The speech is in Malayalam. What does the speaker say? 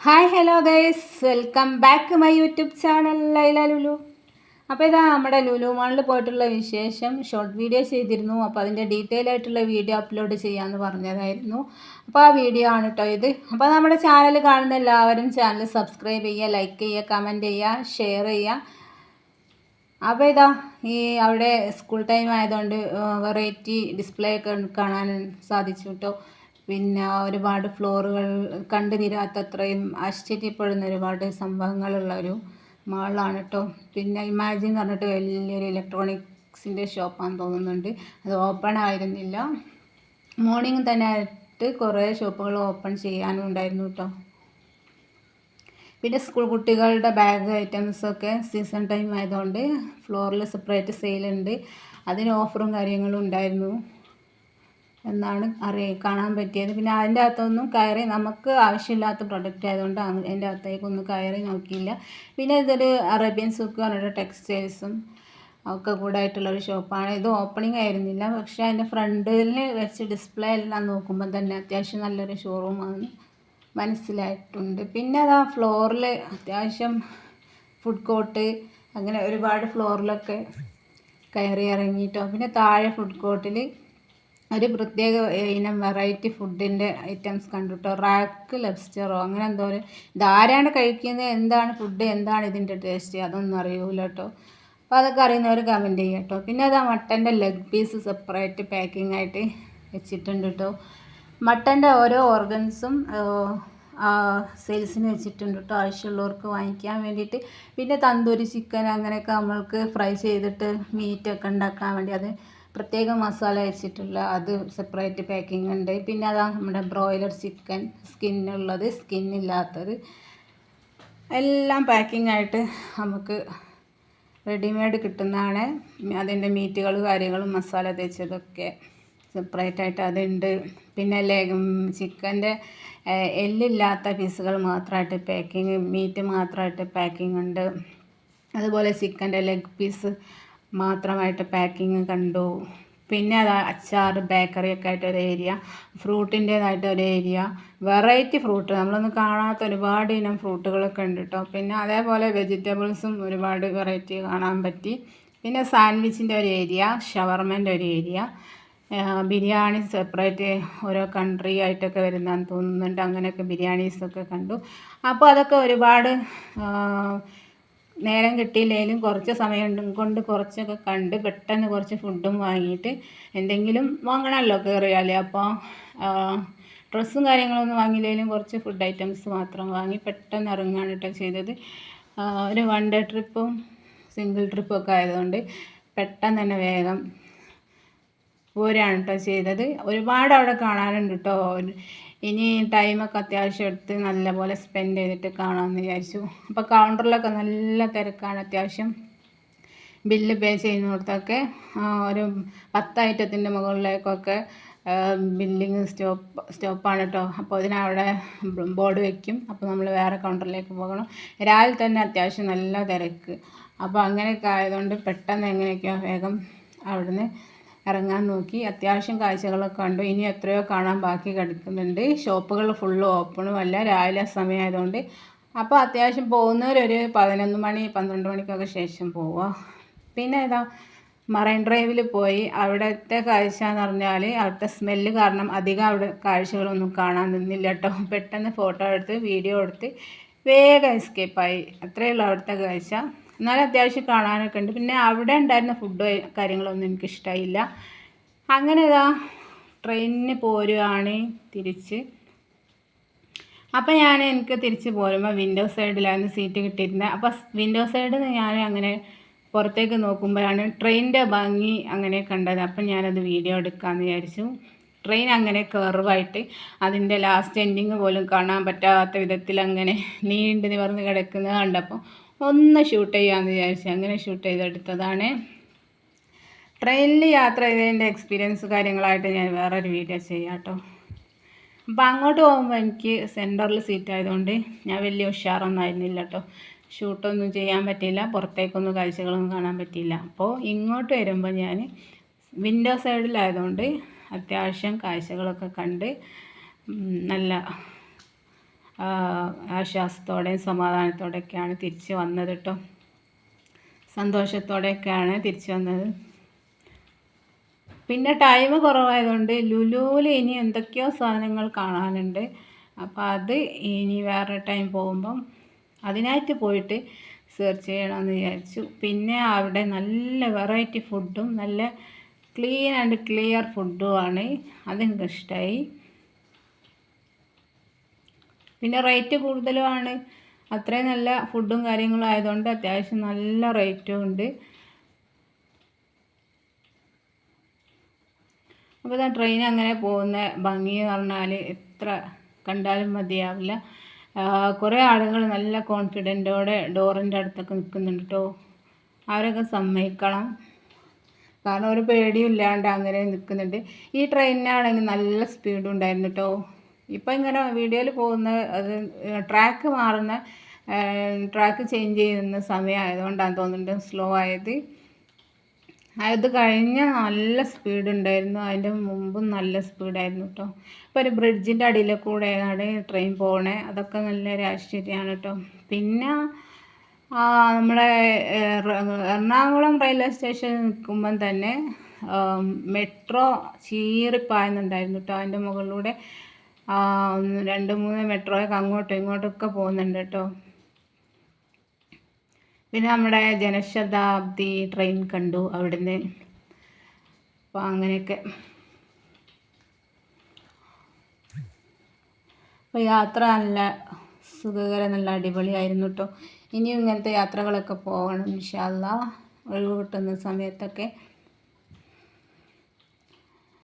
Hi hello guys welcome back my YouTube channel Laila Lulu അപ്പോൾ ഇതാ നമ്മുടെ ലുലു മാളിൽ പോയിട്ടുള്ള വിശേഷം. ഷോർട്ട് വീഡിയോ ചെയ്തിരുന്നു. അപ്പോൾ അതിന്റെ ഡീറ്റെയിൽ ആയിട്ടുള്ള വീഡിയോ അപ്ലോഡ് ചെയ്യാമെന്ന് പറഞ്ഞതായിരുന്നു. അപ്പോൾ ആ വീഡിയോ ആണ് കേട്ടോ ഇത്. അപ്പോൾ നമ്മുടെ ചാനൽ കാണുന്ന എല്ലാവരും ചാനൽ സബ്സ്ക്രൈബ് ചെയ്യുക ലൈക്ക് ചെയ്യുക കമന്റ് ചെയ്യുക ഷെയർ ചെയ്യുക. അപ്പോൾ ഇതാ ഈ അവിടെ സ്കൂൾ ടൈം ആയതുകൊണ്ട് വെറൈറ്റി ഡിസ്പ്ലേ ഒക്കെ കാണാൻ സാധിച്ചു കേട്ടോ പിന്നെ ഒരുപാട് ഫ്ലോറുകൾ കണ്ടു തീരാത്തത്രയും ആശ്ചര്യപ്പെടുന്ന ഒരുപാട് സംഭവങ്ങളുള്ള ഒരു മാളാണ് കേട്ടോ പിന്നെ ഇമാജിൻ എന്ന് പറഞ്ഞിട്ട് വലിയൊരു ഇലക്ട്രോണിക്സിന്റെ ഷോപ്പാണെന്ന് തോന്നുന്നുണ്ട്. അത് ഓപ്പൺ ആയിരുന്നില്ല. മോർണിംഗ് തന്നെ ആയിട്ട് കുറേ ഷോപ്പുകൾ ഓപ്പൺ ചെയ്യാനും ഉണ്ടായിരുന്നു കേട്ടോ പിന്നെ സ്കൂൾ കുട്ടികളുടെ ബാഗ് ഐറ്റംസൊക്കെ സീസൺ ടൈം ആയതുകൊണ്ട് ഫ്ലോറിൽ സെപ്പറേറ്റ് സെയിലുണ്ട് അതിന് ഓഫറും കാര്യങ്ങളും ഉണ്ടായിരുന്നു. എന്നാണ് അറിയ കാണാൻ പറ്റിയത്. പിന്നെ അതിന്റെ അകത്തൊന്നും കയറി നമുക്ക് ആവശ്യമില്ലാത്ത പ്രൊഡക്റ്റ് ആയതുകൊണ്ട് അതിന്റെ അകത്തേക്കൊന്നും കയറി നോക്കിയില്ല. പിന്നെ ഇതൊരു അറേബ്യൻ സൂക്ക് പറഞ്ഞിട്ട് ടെക്സ്റ്റൈൽസും ഒക്കെ കൂടെ ആയിട്ടുള്ളൊരു ഷോപ്പാണ് ഇത് ഓപ്പണിംഗ് ആയിരുന്നില്ല. പക്ഷേ അതിന്റെ ഫ്രണ്ടിൽ വെച്ച് ഡിസ്പ്ലേ എല്ലാം നോക്കുമ്പോൾ തന്നെ അത്യാവശ്യം നല്ലൊരു ഷോറൂമാണ് മനസ്സിലായിട്ടുണ്ട്. പിന്നെ അതാ ഫ്ലോറിൽ അത്യാവശ്യം ഫുഡ് കോർട്ട് അങ്ങനെ ഒരുപാട് ഫ്ലോറിലൊക്കെ കയറി ഇറങ്ങിയിട്ടോ പിന്നെ താഴെ ഫുഡ് കോർട്ടിൽ ഒരു പ്രത്യേക ഇനം വെറൈറ്റി ഫുഡിന്റെ ഐറ്റംസ് കണ്ടുട്ടോ? റാക്ക് ലെബ്സ്റ്ററോ അങ്ങനെ എന്തോ ഒരു ഇതാരാണ് കഴിക്കുന്നത്? എന്താണ് ഫുഡ് എന്താണ് ഇതിന്റെ ടേസ്റ്റ് അതൊന്നും അറിയൂല കേട്ടോ അപ്പോൾ അതൊക്കെ അറിയുന്നവർ കമന്റ് ചെയ്യുക കേട്ടോ പിന്നെ അത് ആ മട്ടന്റെ ലെഗ് പീസ് സെപ്പറേറ്റ് പാക്കിംഗ് ആയിട്ട് വെച്ചിട്ടുണ്ട് കേട്ടോ മട്ടന്റെ ഓരോ ഓർഗൻസും സെയിൽസിന് വെച്ചിട്ടുണ്ട് കേട്ടോ ആവശ്യമുള്ളവർക്ക് വാങ്ങിക്കാൻ വേണ്ടിയിട്ട്. പിന്നെ തന്തൂരി ചിക്കൻ അങ്ങനെയൊക്കെ നമ്മൾക്ക് ഫ്രൈ ചെയ്തിട്ട് മീറ്റൊക്കെ ഉണ്ടാക്കാൻ വേണ്ടി. അത് പ്രത്യേക മസാല വെച്ചിട്ടുള്ള അത് സെപ്പറേറ്റ് പാക്കിംഗ് ഉണ്ട്. പിന്നെ അതാ നമ്മുടെ ബ്രോയിലർ ചിക്കൻ സ്കിന്നുള്ളത് സ്കിന്നില്ലാത്തത് എല്ലാം പാക്കിംഗ് ആയിട്ട് നമുക്ക് റെഡിമെയ്ഡ് കിട്ടുന്നതാണ്. അതിന്റെ മീറ്റുകൾ കാര്യങ്ങളും മസാല തേച്ചതൊക്കെ സെപ്പറേറ്റ് ആയിട്ട് അതുണ്ട്. പിന്നെ ലെഗ് ചിക്കന്റെ എല്ലില്ലാത്ത പീസുകൾ മാത്രമായിട്ട് പാക്കിങ് മീറ്റ് മാത്രമായിട്ട് പാക്കിംഗ് ഉണ്ട്. അതുപോലെ ചിക്കന്റെ ലെഗ് പീസ് മാത്രമായിട്ട് പാക്കിങ് കണ്ടു. പിന്നെ അത് അച്ചാർ ബേക്കറി ഒക്കെ ആയിട്ട് ഒരു ഏരിയ ഫ്രൂട്ടിന്റേതായിട്ട് ഒരു ഏരിയ വെറൈറ്റി ഫ്രൂട്ട് നമ്മളൊന്നും കാണാത്ത ഒരുപാട് ഇനം ഫ്രൂട്ടുകളൊക്കെ ഉണ്ട് കേട്ടോ പിന്നെ അതേപോലെ വെജിറ്റബിൾസും ഒരുപാട് വെറൈറ്റി കാണാൻ പറ്റി. പിന്നെ സാൻഡ്വിച്ചിന്റെ ഒരു ഏരിയ ഷവർമേന്റെ ഒരു ഏരിയ ബിരിയാണി സെപ്പറേറ്റ് ഓരോ കൺട്രി ആയിട്ടൊക്കെ വരുന്നതെന്ന് തോന്നുന്നുണ്ട്. അങ്ങനെയൊക്കെ ബിരിയാണീസൊക്കെ കണ്ടു. അപ്പോൾ അതൊക്കെ ഒരുപാട് നേരം കിട്ടിയില്ലെങ്കിലും കുറച്ച് സമയം കൊണ്ട് കുറച്ചൊക്കെ കണ്ട് പെട്ടെന്ന് കുറച്ച് ഫുഡും വാങ്ങിയിട്ട് എന്തെങ്കിലും വാങ്ങണമല്ലോ കയറിയാൽ അപ്പോൾ ഡ്രസ്സും കാര്യങ്ങളൊന്നും വാങ്ങിയില്ലെങ്കിലും കുറച്ച് ഫുഡ് ഐറ്റംസ് മാത്രം വാങ്ങി പെട്ടെന്ന് ഇറങ്ങുകയാണ് കേട്ടോ ചെയ്തത്. ഒരു വൺ ഡേ ട്രിപ്പും സിംഗിൾ ട്രിപ്പും ഒക്കെ ആയതുകൊണ്ട് പെട്ടെന്ന് തന്നെ വേഗം പോരാണ് കേട്ടോ ചെയ്തത്. ഒരുപാട് അവിടെ കാണാനുണ്ട് കേട്ടോ ഇനി ടൈമൊക്കെ അത്യാവശ്യം എടുത്ത് നല്ലപോലെ സ്പെൻഡ് ചെയ്തിട്ട് കാണാമെന്ന് വിചാരിച്ചു. അപ്പോൾ കൗണ്ടറിലൊക്കെ നല്ല തിരക്കാണ് അത്യാവശ്യം. ബില്ല് പേ ചെയ്യുന്നിടത്തൊക്കെ ഒരു പത്ത് ഐറ്റത്തിന്റെ മുകളിലേക്കൊക്കെ ബില്ലിങ് സ്റ്റോപ്പ് സ്റ്റോപ്പാണ് കേട്ടോ അപ്പോൾ അതിനവിടെ ബോർഡ് വയ്ക്കും അപ്പോൾ നമ്മൾ വേറെ കൗണ്ടറിലേക്ക് പോകണം. രാവിലെ തന്നെ അത്യാവശ്യം നല്ല തിരക്ക്. അപ്പോൾ അങ്ങനെയൊക്കെ ആയതുകൊണ്ട് പെട്ടെന്ന് എങ്ങനെയൊക്കെയോ വേഗം അവിടുന്ന് ഇറങ്ങാൻ നോക്കി. അത്യാവശ്യം കാഴ്ചകളൊക്കെ കണ്ടു. ഇനി എത്രയോ കാണാൻ ബാക്കി കിടക്കുന്നുണ്ട്. ഷോപ്പുകൾ ഫുള്ള് ഓപ്പണും അല്ല. രാവിലെ സമയമായതുകൊണ്ട്. അപ്പോൾ അത്യാവശ്യം പോകുന്നവരൊരു പതിനൊന്ന് മണി പന്ത്രണ്ട് മണിക്കൊക്കെ ശേഷം പോവുക. പിന്നെ ഏതാ? മറൈൻ ഡ്രൈവിൽ പോയി. അവിടുത്തെ കാഴ്ച എന്ന് പറഞ്ഞാൽ അവിടുത്തെ സ്മെല്ല് കാരണം അധികം അവിടെ കാഴ്ചകളൊന്നും കാണാൻ നിന്നില്ല കേട്ടോ. പെട്ടെന്ന് ഫോട്ടോ എടുത്ത് വീഡിയോ എടുത്ത് വേഗം എസ്കേപ്പായി അത്രയേ ഉള്ളൂ അവിടുത്തെ കാഴ്ച. എന്നാലും അത്യാവശ്യം കാണാനൊക്കെ ഉണ്ട്. പിന്നെ അവിടെ ഉണ്ടായിരുന്ന ഫുഡ് കാര്യങ്ങളൊന്നും എനിക്ക് ഇഷ്ടമായില്ല അങ്ങനെ ഇതാ ട്രെയിനിന് പോരുകയാണ് തിരിച്ച്. അപ്പം ഞാൻ എനിക്ക് തിരിച്ച് പോരുമ്പോൾ വിൻഡോ സൈഡിലായിരുന്നു സീറ്റ് കിട്ടിയിരുന്നത് അപ്പോൾ വിൻഡോ സൈഡിൽ നിന്ന് ഞാൻ അങ്ങനെ പുറത്തേക്ക് നോക്കുമ്പോഴാണ് ട്രെയിനിന്റെ ഭംഗി അങ്ങനെ കണ്ടത്. അപ്പം ഞാനത് വീഡിയോ എടുക്കാമെന്ന് വിചാരിച്ചു. ട്രെയിൻ അങ്ങനെ കർവായിട്ട് അതിന്റെ ലാസ്റ്റ് എൻഡിങ് പോലും കാണാൻ പറ്റാത്ത വിധത്തിൽ അങ്ങനെ നീണ്ടു നിവർന്ന് കിടക്കുന്നത് കണ്ടപ്പോൾ ഒന്ന് ഷൂട്ട് ചെയ്യാമെന്ന് വിചാരിച്ചു അങ്ങനെ ഷൂട്ട് ചെയ്തെടുത്തതാണ്. ട്രെയിനിൽ യാത്ര ചെയ്തതിന്റെ എക്സ്പീരിയൻസ് കാര്യങ്ങളായിട്ട് ഞാൻ വേറൊരു വീഡിയോ ചെയ്യാം കേട്ടോ അപ്പോൾ അങ്ങോട്ട് പോകുമ്പോൾ എനിക്ക് സെന്ററിൽ സീറ്റ് ആയതുകൊണ്ട് ഞാൻ വലിയ ഉഷാറൊന്നും ആയിരുന്നില്ല കേട്ടോ ഷൂട്ടൊന്നും ചെയ്യാൻ പറ്റിയില്ല പുറത്തേക്കൊന്നും കാഴ്ചകളൊന്നും കാണാൻ പറ്റിയില്ല. അപ്പോൾ ഇങ്ങോട്ട് വരുമ്പോൾ ഞാൻ വിൻഡോ സൈഡിലായതുകൊണ്ട് അത്യാവശ്യം കാഴ്ചകളൊക്കെ കണ്ട് നല്ല ആശ്വാസത്തോടെയും സമാധാനത്തോടെയൊക്കെയാണ് തിരിച്ച് വന്നത് കേട്ടോ സന്തോഷത്തോടെയൊക്കെയാണ് തിരിച്ചു വന്നത്. പിന്നെ ടൈം കുറവായതുകൊണ്ട് ലുലുവിൽ ഇനി എന്തൊക്കെയോ സാധനങ്ങൾ കാണാനുണ്ട്. അപ്പോൾ അത് ഇനി വേറെ ടൈം പോകുമ്പം അതിനായിട്ട് പോയിട്ട് സെർച്ച് ചെയ്യണമെന്ന് വിചാരിച്ചു. പിന്നെ അവിടെ നല്ല വെറൈറ്റി ഫുഡും നല്ല ക്ലീൻ ആൻഡ് ക്ലിയർ ഫുഡുമാണ് അതെനിക്ക് ഇഷ്ടമായി പിന്നെ റേറ്റ് കൂടുതലുമാണ്. അത്രയും നല്ല ഫുഡും കാര്യങ്ങളും ആയതുകൊണ്ട് അത്യാവശ്യം നല്ല റേറ്റും ഉണ്ട്. അപ്പോൾ ഇതാ ട്രെയിൻ അങ്ങനെ പോകുന്ന ഭംഗി എന്ന് പറഞ്ഞാൽ എത്ര കണ്ടാലും മതിയാവില്ല. കുറേ ആളുകൾ നല്ല കോൺഫിഡന്റോടെ ഡോറിന്റെ അടുത്തൊക്കെ നിൽക്കുന്നുണ്ട് കേട്ടോ അവരൊക്കെ സമ്മതിക്കണം. കാരണം ഒരു പേടിയും ഇല്ലാണ്ട് അങ്ങനെ നിൽക്കുന്നുണ്ട് ഈ ട്രെയിനിനാണെങ്കിൽ നല്ല സ്പീഡുണ്ടായിരുന്നു കേട്ടോ ഇപ്പം ഇങ്ങനെ വീഡിയോയിൽ പോകുന്ന അത് ട്രാക്ക് മാറുന്ന ട്രാക്ക് ചേഞ്ച് ചെയ്യുന്ന സമയമായതുകൊണ്ടാണ് തോന്നുന്നുണ്ട് സ്ലോ ആയത്. അത് കഴിഞ്ഞ നല്ല സ്പീഡ് ഉണ്ടായിരുന്നു. അതിന്റെ മുമ്പും നല്ല സ്പീഡായിരുന്നു കേട്ടോ ഇപ്പോൾ ഒരു ബ്രിഡ്ജിന്റെ അടിയിൽ കൂടെയാണ് ട്രെയിൻ പോകണേ അതൊക്കെ നല്ലൊരു ആശ്ചര്യമാണ് കേട്ടോ പിന്നെ നമ്മളെ എറണാകുളം റെയിൽവേ സ്റ്റേഷൻ നിൽക്കുമ്പം തന്നെ മെട്രോ ചീറിപ്പായുന്നുണ്ടായിരുന്നു കേട്ടോ അതിന്റെ മുകളിലൂടെ രണ്ട് മൂന്ന് മെട്രോയൊക്കെ അങ്ങോട്ടും ഇങ്ങോട്ടൊക്കെ പോകുന്നുണ്ട് കേട്ടോ. പിന്നെ നമ്മുടെ ജനശതാബ്ദി ട്രെയിൻ കണ്ടു അവിടുന്ന്. അപ്പോൾ അങ്ങനെയൊക്കെ. അപ്പോൾ യാത്ര നല്ല സുഖകരം നല്ല അടിപൊളിയായിരുന്നു കേട്ടോ. ഇനിയും ഇങ്ങനത്തെ യാത്രകളൊക്കെ പോകണം ഇൻഷാല്ല ഒഴിവ് കിട്ടുന്ന സമയത്തൊക്കെ